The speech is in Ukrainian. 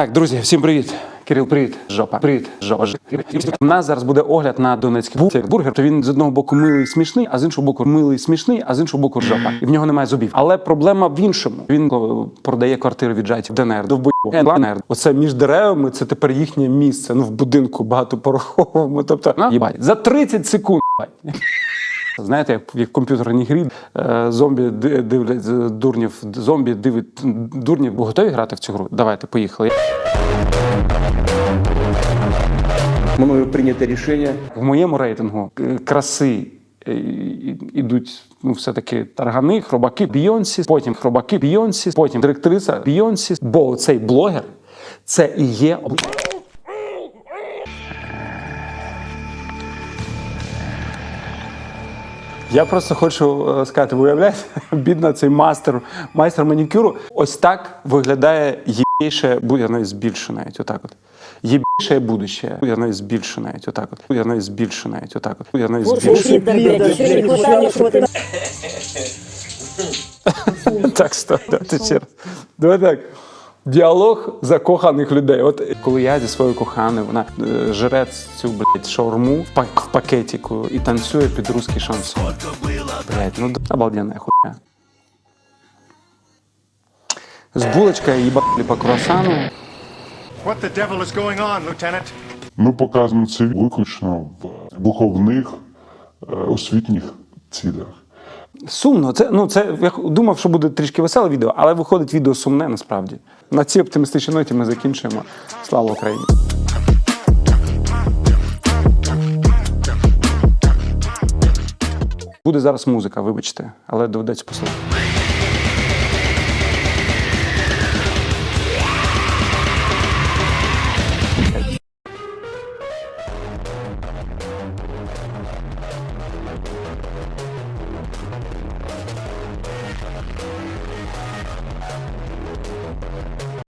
Так, друзі, всім привіт. Кирил, привіт. Жопа. Привіт, жопа. У нас зараз буде огляд на донецький бургер. То він з одного боку милий смішний, а з іншого боку милий смішний, а з іншого боку жопа. І в нього немає зубів. Але проблема в іншому. Він продає квартири від жайтів ДНР. ДНР. Оце між деревами. Це тепер їхнє місце. Ну в будинку багатопороховому. Тобто, на, за 30 секунд. Знаєте, як, як в комп'ютерній грі е, зомбі дивлять дурнів, зомбі дивить дурнів. Ви готові грати в цю гру? Давайте, поїхали. мною принято решение В моєму рейтингу е, краси е, ідуть ну, все-таки таргани, хробаки Бійонсі, потім хробаки Бійонсі, потім директриця Бійонсі. Бо цей блогер це і є Я просто хочу е, сказати, ви уявляєте, бідна цей мастер, майстер манікюру. Ось так виглядає єбіше, бу- я навіть збільшу навіть отак от. Єбіше будуще. Я навіть збільшу навіть отак от. Я навіть збільшу навіть отак от. Я навіть збільшу. Так, стоп, давайте ще раз. Давай так. Діалог закоханих людей. От коли я зі своєю коханою, вона е, жре цю блядь, шаурму в, пак- в пакетику і танцює під русський шансон. Блядь, ну обалденная хуйня. З булочкою їбали по круасану. What the devil is going on, Lieutenant? Ми показуємо це виключно в духовних е, освітніх цілях. Сумно, це ну це я думав, що буде трішки веселе відео, але виходить відео сумне насправді. На цій оптимістичній ноті ми закінчуємо. Слава Україні! Буде зараз музика, вибачте, але доведеться послухати.